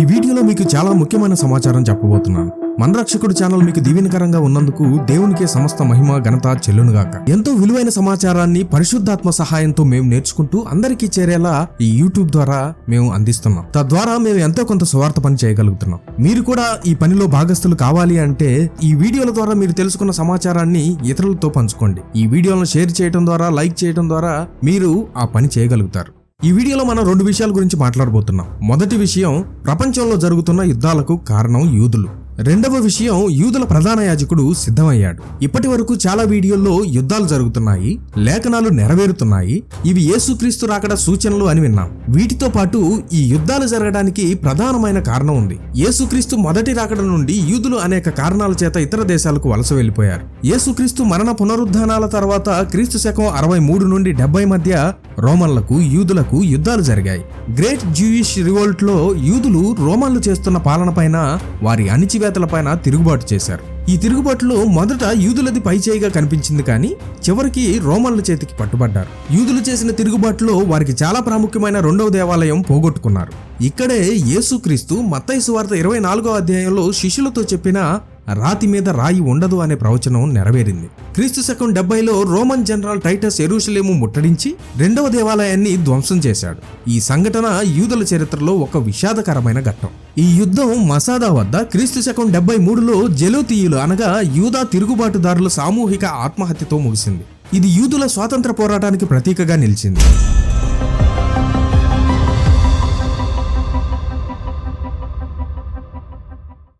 ఈ వీడియోలో మీకు చాలా ముఖ్యమైన సమాచారం చెప్పబోతున్నాను. మన రక్షకుడు ఛానల్ మీకు దీవెనకరంగా ఉన్నందుకు దేవునికే సమస్త మహిమ ఘనత చెల్లునుగాక ఎంతో విలువైన సమాచారాన్ని పరిశుద్ధాత్మ సహాయంతో మేము నేర్చుకుంటూ అందరికీ చేరేలా ఈ యూట్యూబ్ ద్వారా మేము అందిస్తున్నాం. తద్వారా మేము ఎంతో కొంత స్వార్థ పని చేయగలుగుతున్నాం. మీరు కూడా ఈ పనిలో భాగస్థులు కావాలి అంటే ఈ వీడియోల ద్వారా మీరు తెలుసుకున్న సమాచారాన్ని ఇతరులతో పంచుకోండి. ఈ వీడియోలను షేర్ చేయడం ద్వారా లైక్ చేయడం ద్వారా మీరు ఆ పని చేయగలుగుతారు. ఈ వీడియోలో మనం రెండు విషయాల గురించి మాట్లాడబోతున్నాం. మొదటి విషయం ప్రపంచంలో జరుగుతున్న యుద్ధాలకు కారణం యూదులు. రెండవ విషయం యూదుల ప్రధాన యాజకుడు సిద్ధమయ్యాడు. ఇప్పటి వరకు చాలా వీడియోల్లో యుద్ధాలు జరుగుతున్నాయి లేఖనాలు నెరవేరుతున్నాయి ఇవి యేసుక్రీస్తు రాకడ సూచనలు అని విన్నాం. వీటితో పాటు ఈ యుద్ధాలు జరగడానికి ప్రధానమైన కారణం ఉంది. యేసుక్రీస్తు మొదటి రాకడ నుండి యూదులు అనేక కారణాల చేత ఇతర దేశాలకు వలస వెళ్ళిపోయారు యేసుక్రీస్తు మరణ పునరుద్ధానాల తర్వాత క్రీస్తు శకం అరవై మూడు నుండి డెబ్బై మధ్య రోమన్లకు యూదులకు యుద్ధాలు జరిగాయి. గ్రేట్ జూయిష్ రివోల్ట్లో యూదులు రోమన్లు చేస్తున్న పాలనపైన వారి అణిచివేతలపైన తిరుగుబాటు చేశారు. ఈ తిరుగుబాటులో మొదట యూదులది పైచేయిగా కనిపించింది కానీ చివరికి రోమన్ల చేతికి పట్టుబడ్డారు. యూదులు చేసిన తిరుగుబాటులో వారికి చాలా ప్రాముఖ్యమైన రెండవ దేవాలయం పోగొట్టుకున్నారు. ఇక్కడే యేసుక్రీస్తు మత్తైసు వార్త ఇరవై నాలుగో అధ్యాయంలో శిష్యులతో చెప్పిన రాతి మీద రాయి ఉండదు అనే ప్రవచనం నెరవేరింది. క్రీస్తు శకం డెబ్బైలో రోమన్ జనరల్ టైటస్ ఎరుషలేము ముట్టడించి రెండవ దేవాలయాన్ని ధ్వంసం చేశాడు. ఈ సంఘటన యూదుల చరిత్రలో ఒక విషాదకరమైన ఘట్టం. ఈ యుద్ధం మసాదా వద్ద క్రీస్తు శకం డెబ్బై మూడులో జలోతీయులు అనగా యూదా తిరుగుబాటుదారుల సామూహిక ఆత్మహత్యతో ముగిసింది. ఇది యూదుల స్వాతంత్ర పోరాటానికి ప్రతీకగా నిలిచింది.